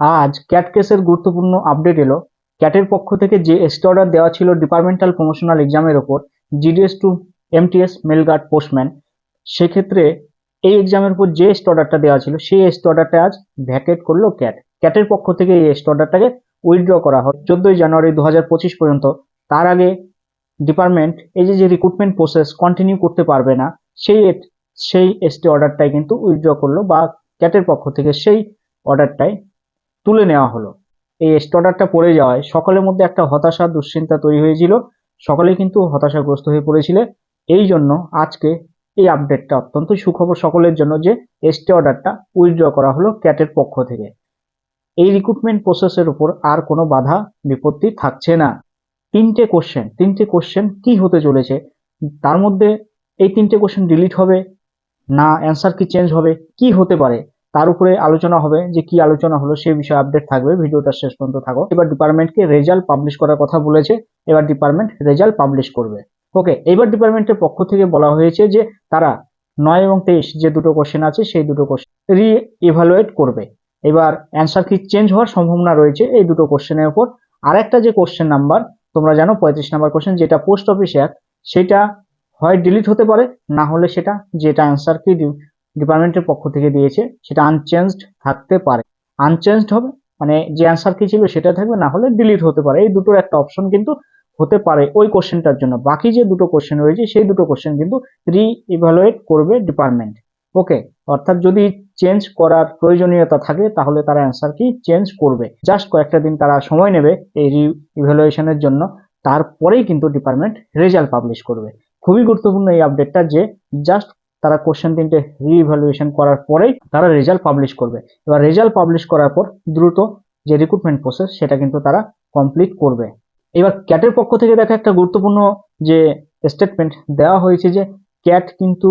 আজ ক্যাট কেসের গুরুত্বপূর্ণ আপডেট এলো। ক্যাটের পক্ষ থেকে যে এসটি অর্ডার দেওয়া ছিল ডিপার্টমেন্টাল প্রমোশনাল এক্সামের ওপর GDS to MTS mail guard postman সেক্ষেত্রে এই এক্সামের উপর যে এসটি অর্ডারটা দেওয়া ছিল, সেই এসটি অর্ডারটা আজ ভ্যাকেট করল ক্যাট ক্যাটের পক্ষ থেকে এই এসটি অর্ডারটাকে উইথড্র করা হয় চোদ্দই জানুয়ারি দু হাজার পঁচিশ পর্যন্ত। তার আগে ডিপার্টমেন্ট এই যে যে রিক্রুটমেন্ট প্রসেস কন্টিনিউ করতে পারবে না, সেই সেই এসটি অর্ডারটাই কিন্তু উইথড্র করল বা ক্যাটের পক্ষ থেকে সেই অর্ডারটাই তুলে নেওয়া হলো। এই এসটি অর্ডারটা পড়ে যাওয়ায় সকলের মধ্যে একটা হতাশা, দুশ্চিন্তা তৈরি হয়েছিল। সকলে কিন্তু হতাশাগ্রস্ত হয়ে পড়েছিল। এই জন্য আজকে এই আপডেটটা অত্যন্ত সুখবর সকলের জন্য যে এসটি অর্ডারটা উইথড্র করা হলো ক্যাটের পক্ষ থেকে। এই রিক্রুটমেন্ট প্রসেসের উপর আর কোনো বাধা, বিপত্তি থাকছে না। তিনটে কোশ্চেন তিনটে কোশ্চেন কি হতে চলেছে? তার মধ্যে এই তিনটে কোশ্চেন ডিলিট হবে? না অ্যান্সার কি চেঞ্জ হবে? কি হতে পারে? তার উপরে আলোচনা হবে যে কি আলোচনা হলো সেই বিষয়ে আপডেট থাকবে। ভিডিওটা শেষ পর্যন্ত থাকো। এবার ডিপার্টমেন্টকে রেজাল্ট পাবলিশ করার কথা বলেছে, এবার ডিপার্টমেন্ট রেজাল্ট পাবলিশ করবে। ওকে এবার ডিপার্টমেন্টের পক্ষ থেকে বলা হয়েছে যে তারা নয় এবং তেইশ যে দুটো কোশ্চেন আছে, সেই দুটো কোশ্চেন রি ইভালুয়েট করবে। এবার অ্যান্সার কি চেঞ্জ হওয়ার সম্ভাবনা রয়েছে, এই দুটো কোশ্চেনের উপর। আরেকটা যে কোশ্চেন নাম্বার তোমরা জানো পঁয়ত্রিশ নাম্বার কোশ্চেন যেটা পোস্ট অফিস অ্যাক্ট সেটা হয় ডিলিট হতে পারে, না হলে সেটা যেটা অ্যান্সার কি ডিপার্টমেন্টের পক্ষ থেকে দিয়েছে, সেটা আনচেঞ্জড থাকতে পারে। আনচেঞ্জড হবে মানে যে অ্যান্সার কি ছিল সেটা থাকবে, না হলে ডিলিট হতে পারে। এই দুটোর একটা অপশন কিন্তু হতে পারে ওই কোশ্চেনটার জন্য। বাকি যে দুটো কোশ্চেন রয়েছে, সেই দুটো কোশ্চেন কিন্তু রি ইভালুয়েট করবে ডিপার্টমেন্ট ওকে অর্থাৎ যদি চেঞ্জ করার প্রয়োজনীয়তা থাকে, তাহলে তারা অ্যান্সার কি চেঞ্জ করবে। জাস্ট কয়েকটা দিন তারা সময় নেবে এই রি ইভ্যালুয়েশনের জন্য। তারপরেই কিন্তু ডিপার্টমেন্ট রেজাল্ট পাবলিশ করবে। খুবই গুরুত্বপূর্ণ এই আপডেটটা যে জাস্ট তারা কোশ্চেন তিনটে রি ইভ্যালুয়েশন করার পরেই তারা রেজাল্ট পাবলিশ করবে। এবার রেজাল্ট পাবলিশ করার পর দ্রুত যে রিক্রুটমেন্ট প্রসেস সেটা কিন্তু তারা কমপ্লিট করবে। এবার ক্যাটের পক্ষ থেকে দেখা একটা গুরুত্বপূর্ণ যে স্টেটমেন্ট দেওয়া হয়েছে যে ক্যাট কিন্তু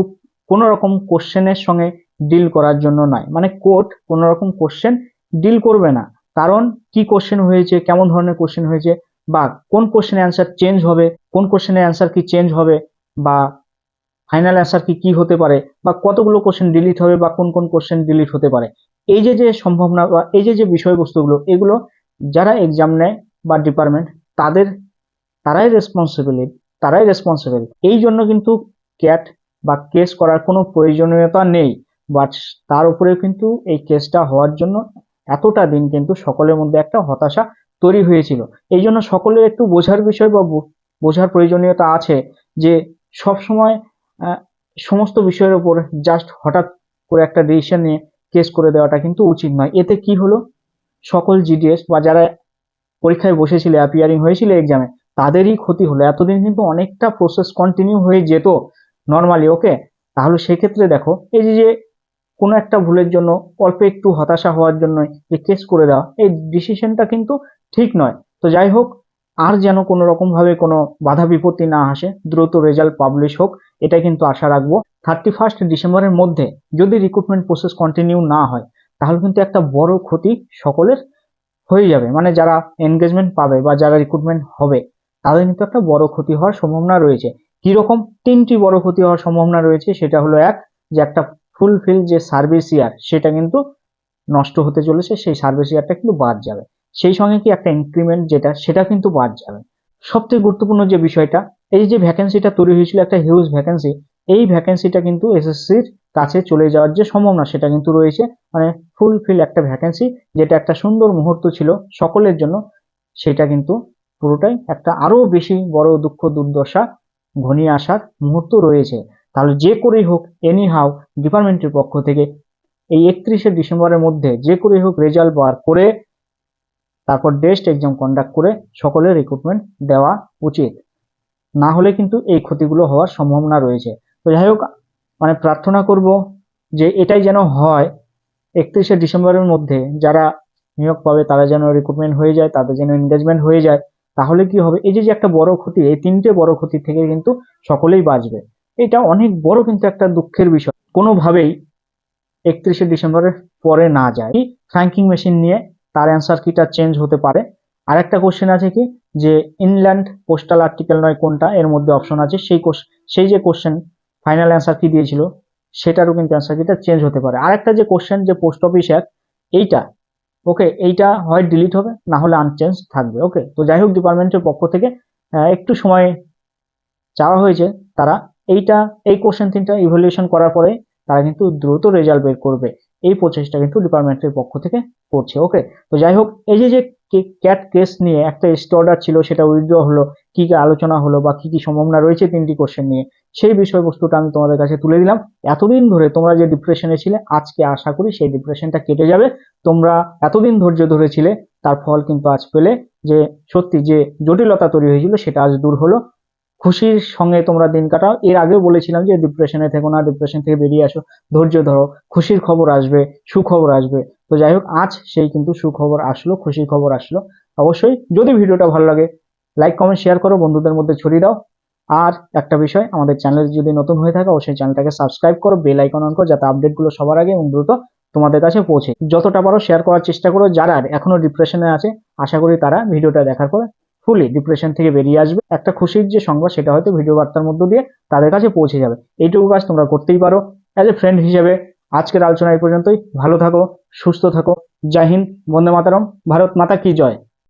কোনো রকম কোশ্চেনের সঙ্গে ডিল করার জন্য নয়। মানে কোর্ট কোনো রকম কোশ্চেন ডিল করবে না। কারণ কি কোশ্চেন হয়েছে, কেমন ধরনের কোশ্চেন হয়েছে, বা কোন কোশ্চেনের অ্যান্সার চেঞ্জ হবে, কোন কোশ্চেনের অ্যান্সার কি চেঞ্জ হবে, বা ফাইনাল অ্যান্সার কি কি হতে পারে? বা কতগুলো কোশ্চেন ডিলিট হবে বা কোন কোন কোশ্চেন ডিলিট হতে পারে? এই যে যে সম্ভাবনা বা এই যে যে বিষয়বস্তুগুলো, এগুলো যারা এক্সাম নেয় বা ডিপার্টমেন্ট তাদের, তারাই রেসপন্সিবিলিটি তারাই রেসপন্সিবল এই জন্য কিন্তু ক্যাট বা কেস করার কোনো প্রয়োজনীয়তা নেই। বাট তার উপরেও কিন্তু এই কেসটা হওয়ার জন্য এতটা দিন কিন্তু সকলের মধ্যে একটা হতাশা তৈরি হয়েছিল। এই জন্য সকলের একটু বোঝার বিষয় বা বোঝার প্রয়োজনীয়তা আছে যে সব সময় সমস্ত বিষয়ের উপর জাস্ট হঠাৎ করে একটা ডিসিশন নিয়ে কেস করে দেওয়াটা কিন্তু উচিত নয়। এতে কি হলো? সকল জিডিএস বা যারা পরীক্ষায় বসেছিল অ্যাপিয়ারিং হয়েছিল এক্সামে তাদেরই ক্ষতি হলো। এতদিন কিন্তু অনেকটা প্রসেস কন্টিনিউ হয়ে যেত নর্মালি ওকে তাহলে সেক্ষেত্রে দেখো, এই যে কোনো একটা ভুলের জন্য, অল্প একটু হতাশা হওয়ার জন্য যে কেস করে দেওয়া, এই ডিসিশনটা কিন্তু ঠিক নয়। তো যাই হোক আর যেন কোনো রকম ভাবে কোনো বাধা বিপত্তি না আসে, দ্রুত রেজাল্ট পাবলিশ হোক, এটাই কিন্তু আশা রাখব। থার্টি ফার্স্ট ডিসেম্বরের মধ্যে যদি রিক্রুটমেন্ট প্রসেস কন্টিনিউ না হয়, তাহলে কিন্তু একটা বড় ক্ষতি সকলের হয়ে যাবে। মানে যারা এনগেজমেন্ট পাবে বা যারা রিক্রুটমেন্ট হবে, তাদের কিন্তু একটা বড় ক্ষতি হওয়ার সম্ভাবনা রয়েছে। কীরকম তিনটি বড় ক্ষতি হওয়ার সম্ভাবনা রয়েছে, সেটা হলো এক, যে একটা ফুলফিল যে সার্ভিস ইয়ার সেটা কিন্তু নষ্ট হতে চলেছে, সেই সার্ভিস ইয়ারটা কিন্তু বাদ যাবে। সেই সঙ্গে কি একটা ইনক্রিমেন্ট যেটা, সেটা কিন্তু বাদ যাবে। সবথেকে গুরুত্বপূর্ণ যে বিষয়টা, এই যে ভ্যাকেন্সিটা তৈরি হয়েছিল একটা হিউজ ভ্যাকেন্সি এই ভ্যাকেন্সিটা কিন্তু এসএসসির কাছে চলে যাওয়ার যে সম্ভাবনা, সেটা কিন্তু রয়েছে। মানে ফুলফিল একটা ভ্যাকেন্সি যেটা একটা সুন্দর মুহূর্ত ছিল সকলের জন্য, সেটা কিন্তু পুরোটাই একটা আরও বেশি বড় দুঃখ, দুর্দশা ঘনিয়ে আসার মুহূর্ত রয়েছে। তাহলে যে করেই হোক এনি হাউ ডিপার্টমেন্টের পক্ষ থেকে এই একত্রিশে ডিসেম্বরের মধ্যে যে করেই হোক রেজাল্ট বার করে তারপর ডেস্ট এক্সাম কন্ডাক্ট করে সকলের রিক্রুটমেন্ট দেওয়া উচিত। না হলে কিন্তু এই ক্ষতিগুলো হওয়ার সম্ভাবনা রয়েছে। তো যাই হোক মানে প্রার্থনা করব যে এটাই যেন হয়, একত্রিশে ডিসেম্বরের মধ্যে যারা নিয়োগ পাবে তারা যেন রিক্রুটমেন্ট হয়ে যায়, তাদের যেন এনগেজমেন্ট হয়ে যায়, তাহলে কি হবে? এই যে যে একটা বড় ক্ষতি, এই তিনটে বড় ক্ষতি থেকে কিন্তু সকলেই বাঁচবে। এটা অনেক বড় কিন্তু একটা দুঃখের বিষয়। কোনোভাবেই একত্রিশে ডিসেম্বরের পরে না যায়। ফ্র্যাঙ্কিং মেশিন নিয়ে তার অ্যান্সার কিটা চেঞ্জ হতে পারে? আর একটা কোশ্চেন আছে কি? যে ইনল্যান্ড পোস্টাল আর্টিকেল নয় কোনটা? এর মধ্যে অপশন আছে। সেই সেই যে কোশ্চেন ফাইনাল অ্যান্সার কি দিয়েছিল, সেটারও কিন্তু অ্যান্সার কিটা চেঞ্জ হতে পারে। আর একটা যে কোশ্চেন যে পোস্ট অফিস অ্যাক্ট এইটা ওকে এইটা হয় ডিলিট হবে, না হলে আনচেঞ্জ থাকবে ওকে তো যাই হোক ডিপার্টমেন্টের পক্ষ থেকে একটু সময় চাওয়া হয়েছে তারা এইটা, এই কোশ্চেন তিনটা ইভ্যালুয়েশন করার পরে তারা কিন্তু দ্রুত রেজাল্ট বের করবে। এই প্রচেষ্টা কিন্তু ডিপার্টমেন্টের পক্ষ থেকে করছে ওকে তো যাই হোক, এই যে যে ক্যাট কেস নিয়ে একটা স্টে অর্ডার ছিল, সেটা উইথড্র হলো, কি কি আলোচনা হলো বা কি কি সম্ভাবনা রয়েছে তিনটি কোশ্চেন নিয়ে, সেই বিষয়বস্তুটা আমি তোমাদের কাছে তুলে দিলাম। এতদিন ধরে তোমরা যে ডিপ্রেশনে ছিলে, আজকে আশা করি সেই ডিপ্রেশনটা কেটে যাবে। তোমরা এতদিন ধৈর্য ধরেছিলে, তার ফল কিন্তু আজ পেলে যে, সত্যি যে জটিলতা তৈরি হয়েছিল, সেটা আজ দূর হলো। খুশির সঙ্গে তোমরা দিন কাটাও। এর আগেও বলেছিলাম যে ডিপ্রেশনে থেকো না ডিপ্রেশন থেকে বেরিয়ে আসো। ধৈর্য ধরো, খুশির খবর আসবে, সুখবর আসবে। তো যাই হোক, আজ সেই কিন্তু সুখবর আসলো, খুশির খবর আসলো। অবশ্যই যদি ভিডিওটা ভালো লাগে লাইক কমেন্ট শেয়ার করো, বন্ধুদের মধ্যে ছড়িয়ে দাও। আর একটা বিষয়, আমাদের চ্যানেল যদি নতুন হয়ে থাকে, অবশ্যই চ্যানেলটাকে সাবস্ক্রাইব করো বেল আইকন অন করো, যাতে আপডেটগুলো সবার আগে এবং দ্রুত তোমাদের কাছে পৌঁছে। যতটা পারো শেয়ার করার চেষ্টা করো। যারা এখনও ডিপ্রেশনে আছে, আশা করি তারা ভিডিওটা দেখার পরে ফুলি ডিপ্রেশন থেকে বেরিয়ে আসবে। একটা খুশির যে সংবাদ, সেটা হয়তো ভিডিও বার্তার মধ্য দিয়ে তাদের কাছে পৌঁছে যাবে। এইটুকু কাজ তোমরা করতেই পারো। অ্যাজ এ ফ্রেন্ড হিসেবে আজকের আলোচনা এই পর্যন্তই। ভালো থাকো, সুস্থ থাকো। জাহিন বন্দে মাতারম। ভারত মাতা কি জয়?